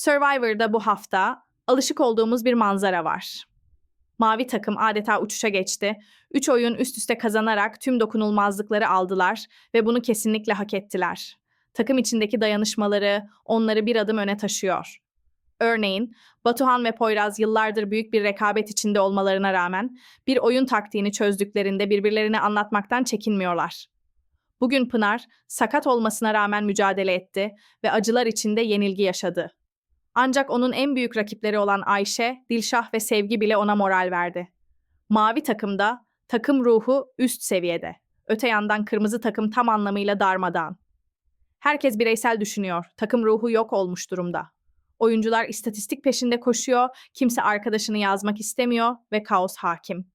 Survivor'da bu hafta alışık olduğumuz bir manzara var. Mavi takım adeta uçuşa geçti. Üç oyun üst üste kazanarak tüm dokunulmazlıkları aldılar ve bunu kesinlikle hak ettiler. Takım içindeki dayanışmaları onları bir adım öne taşıyor. Örneğin Batuhan ve Poyraz yıllardır büyük bir rekabet içinde olmalarına rağmen bir oyun taktiğini çözdüklerinde birbirlerine anlatmaktan çekinmiyorlar. Bugün Pınar sakat olmasına rağmen mücadele etti ve acılar içinde yenilgi yaşadı. Ancak onun en büyük rakipleri olan Ayşe, Dilşah ve Sevgi bile ona moral verdi. Mavi takımda takım ruhu üst seviyede. Öte yandan kırmızı takım tam anlamıyla darmadağın. Herkes bireysel düşünüyor. Takım ruhu yok olmuş durumda. Oyuncular istatistik peşinde koşuyor, kimse arkadaşını yazmak istemiyor ve kaos hakim.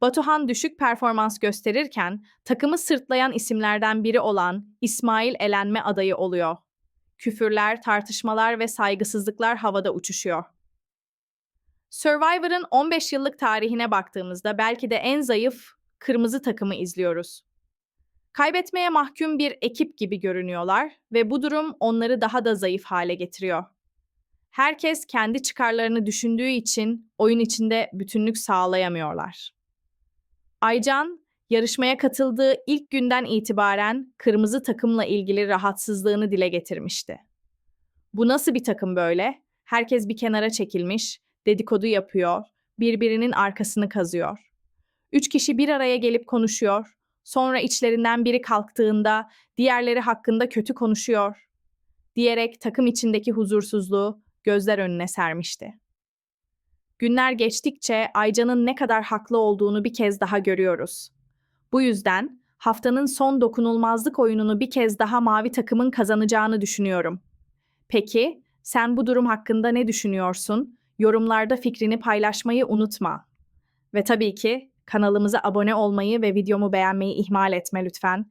Batuhan düşük performans gösterirken takımı sırtlayan isimlerden biri olan İsmail elenme adayı oluyor. Küfürler, tartışmalar ve saygısızlıklar havada uçuşuyor. Survivor'ın 15 yıllık tarihine baktığımızda belki de en zayıf kırmızı takımı izliyoruz. Kaybetmeye mahkum bir ekip gibi görünüyorlar ve bu durum onları daha da zayıf hale getiriyor. Herkes kendi çıkarlarını düşündüğü için oyun içinde bütünlük sağlayamıyorlar. Aycan, yarışmaya katıldığı ilk günden itibaren kırmızı takımla ilgili rahatsızlığını dile getirmişti. Bu nasıl bir takım böyle? Herkes bir kenara çekilmiş, dedikodu yapıyor, birbirinin arkasını kazıyor. Üç kişi bir araya gelip konuşuyor, sonra içlerinden biri kalktığında diğerleri hakkında kötü konuşuyor diyerek takım içindeki huzursuzluğu gözler önüne sermişti. Günler geçtikçe Aycan'ın ne kadar haklı olduğunu bir kez daha görüyoruz. Bu yüzden haftanın son dokunulmazlık oyununu bir kez daha mavi takımın kazanacağını düşünüyorum. Peki, sen bu durum hakkında ne düşünüyorsun? Yorumlarda fikrini paylaşmayı unutma. Ve tabii ki kanalımıza abone olmayı ve videomu beğenmeyi ihmal etme lütfen.